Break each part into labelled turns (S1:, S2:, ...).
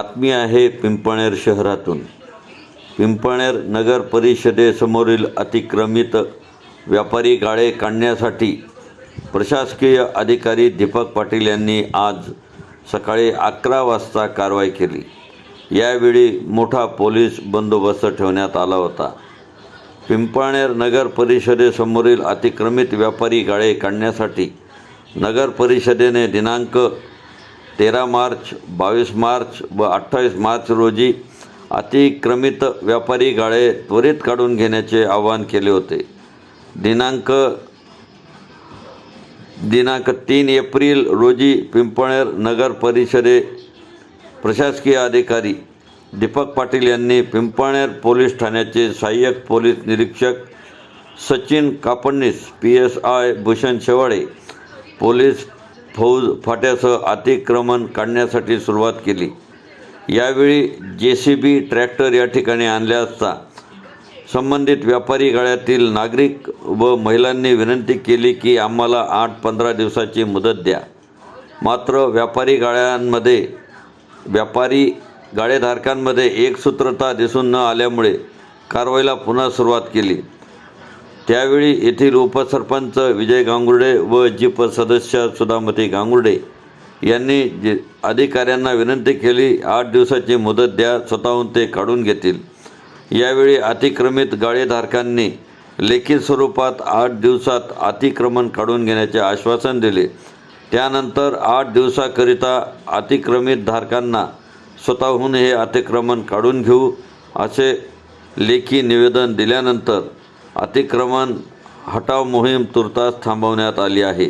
S1: बातमी आहे पिंपळनेर शहरातून. पिंपळनेर नगर परिषदेसमोरील अतिक्रमित व्यापारी गाळे काढण्यासाठी प्रशासकीय अधिकारी दीपक पाटील यांनी आज सकाळी अकरा वाजता कारवाई केली. यावेळी मोठा पोलीस बंदोबस्त ठेवण्यात आला होता. पिंपळनेर नगर परिषदेसमोरील अतिक्रमित व्यापारी गाळे काढण्यासाठी नगर परिषदेने दिनांक तेरा मार्च बावीस मार्च व अठ्ठावीस मार्च रोजी अतिक्रमित व्यापारी गाळे त्वरित काढून घेण्याचे आवाहन केले होते. दिनांक दिनांक तीन एप्रिल रोजी पिंपळनेर नगर परिषदे प्रशासकीय अधिकारी दीपक पाटील यांनी पिंपळनेर पोलीस ठाण्याचे सहाय्यक पोलीस निरीक्षक Sachin Kapadnis P S I Bhushan Shewale police फौज फाट्यासह अतिक्रमण काढण्यासाठी सुरुवात केली. यावेळी जे सी बी ट्रॅक्टर या ठिकाणी आणले असता संबंधित व्यापारी गाळ्यातील नागरिक व महिलांनी विनंती केली की आम्हाला आठ पंधरा दिवसाची मुदत द्या. मात्र व्यापारी गाळ्यांमध्ये व्यापारी गाळेधारकांमध्ये एकसूत्रता दिसून न आल्यामुळे कारवाईला पुन्हा सुरुवात केली. त्यावेळी येथील उपसरपंच विजय गांगुर्डे व जिप सदस्य सुधामती गांगुर्डे यांनी जे अधिकाऱ्यांना विनंती केली आठ दिवसाची मुदत द्या स्वतःहून ते काढून घेतील. यावेळी अतिक्रमित गाळेधारकांनी लेखी स्वरूपात आठ दिवसात अतिक्रमण काढून घेण्याचे आश्वासन दिले. त्यानंतर आठ दिवसाकरिता अतिक्रमित धारकांना स्वतःहून हे अतिक्रमण काढून घेऊ असे लेखी निवेदन दिल्यानंतर अतिक्रमण हटाव मोहीम तुर्तास थांबवण्यात आली आहे.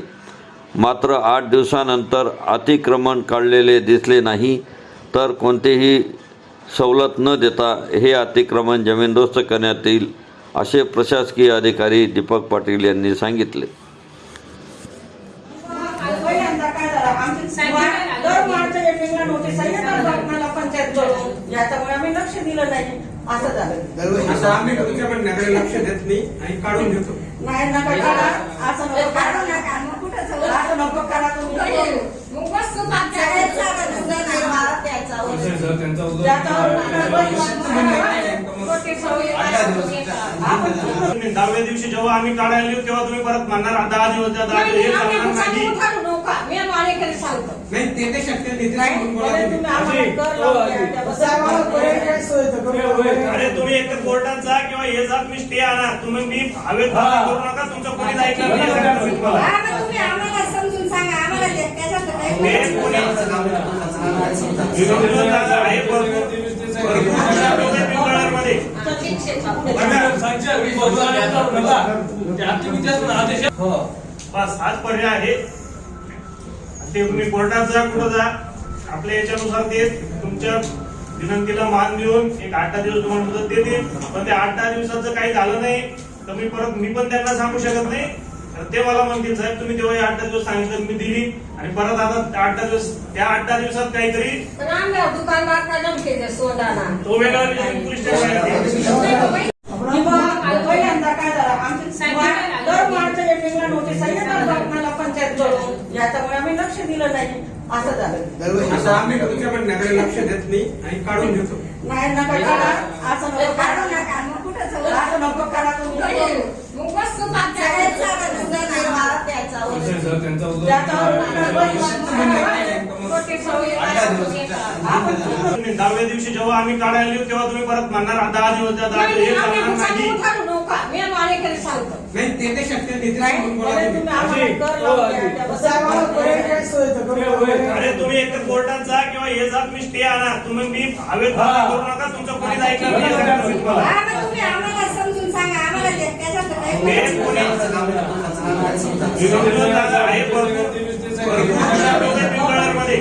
S1: मात्र आठ दिवसानंतर अतिक्रमण काढलेले दिसले नाही तर कोणतेही सवलत न देता हे अतिक्रमण जमीनदोस्त करण्यात येईल असे प्रशासकीय अधिकारी दीपक पाटील यांनी सांगितले.
S2: पंचायत याच्यामुळे आम्ही लक्ष दिलं नाही. असं झालं.
S3: असं आम्ही तुमच्या म्हणण्याकडे लक्ष देत नाही आणि काढून घेतो
S2: नाही नका करा असं नको करा. असं नको करा
S3: सर त्यांचा
S2: ज्याच्यावर आपण
S3: तुम्ही दहाव्या दिवशी जेव्हा आम्ही काढायला येऊ तेव्हा तुम्ही परत म्हणणार दहा दिवस दहा दिवस नाही ते ते शक्य नाही ते बोला तुम्ही.
S2: बरेच
S3: अरे तुम्ही एक तर कोर्टात जा किंवा हे जा तुम्ही स्टे आणा. तुम्ही मी हवेत करू नका तुमचं कोणी ऐकलं नाही. हे तुम्हाला. हे कोणी- विरोधी जागा आहे भरपूर. भरपूर अशा लोकं आहेत. पिंपळनेरमध्ये. बस हाच पर्याय आहे. ते तुम्ही कोर्टात जा कुठं जा आपल्या याच्यानुसार ते तुमच्या विनंतीला मान देऊन एक आठ दहा दिवस तुम्हाला मुदत देतील. पण ते आठ दहा दिवसाचं काही झालं नाही. तर मी परत मी पण त्यांना सांगू शकत नाही. तर ते मला म्हणतील साहेब तुम्ही तेव्हा आठ दहा दिवस सांगितलं मी दिली. आणि परत आता आठ दहा दिवस त्या आठ दहा दिवसात काहीतरी
S4: दुकानदार
S3: तो वेगळा पोलीस स्टेशनला येईल.
S2: किंवा पहिल्यांदा काय झालं आमची वा- दर मार्चच्या एप्रिलला नोटीस आहे येतात बातम्याला पंचायत कडून याच्यामुळे आम्ही लक्ष दिलं नाही. असं झालं.
S3: असं आम्ही तुमच्या म्हणण्याकडे लक्ष देत नाही आणि काढून घेतो.
S2: नाही नका करा असं नको करा. असं नको करा तुम्ही.
S3: सर त्यांचा
S2: ज्याच्यावर आपण
S3: तुम्ही दहाव्या दिवशी जेव्हा आम्ही काढायला येऊ तेव्हा तुम्ही परत म्हणणार दहा दिवस दहा दिवस नाही ते ते शक्य नाही बोला तुम्ही.
S2: तुम्ही आम्हाला कर लावून द्या. त्याबद्दल आम्हाला बरेच
S3: अरे तुम्ही एक तर कोर्टात जा किंवा हे जा तुम्ही स्टे आणा. तुम्ही मी हवेत बंद करू नका तुमचं कोणी ऐकलं नाही. हे सांगतो मी तुम्हाला. हे कोणी- विरोधी जागा आहे? भरपूर. भरपूर अशा लोकं आहेत पिंपळनेरमध्ये.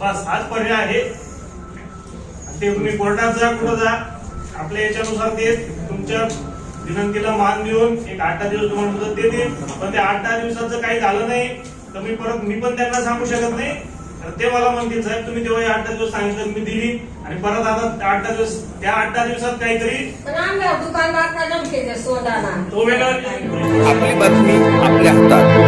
S3: बस हाच पर्याय आहे. ते तुम्ही कोर्टात जा कुठं जा आपल्या याच्यानुसार ते तुमच्या विनंतीला मान देऊन एक आठ दहा दिवस तुम्हाला मुदत देतील. पण ते आठ दहा दिवसाचं काही झालं नाही तर मी परत मी पण त्यांना सांगू शकत नाही.
S5: ते मला म्हणतील साहेब तुम्ही तेव्हा आठ दहा दिवस सांगितलं मी दिली. आणि परत आता आठ दहा दिवस त्या आठ दहा दिवसात काहीतरी
S4: दुकानदार
S5: तो वेगळा
S6: आपली बातमी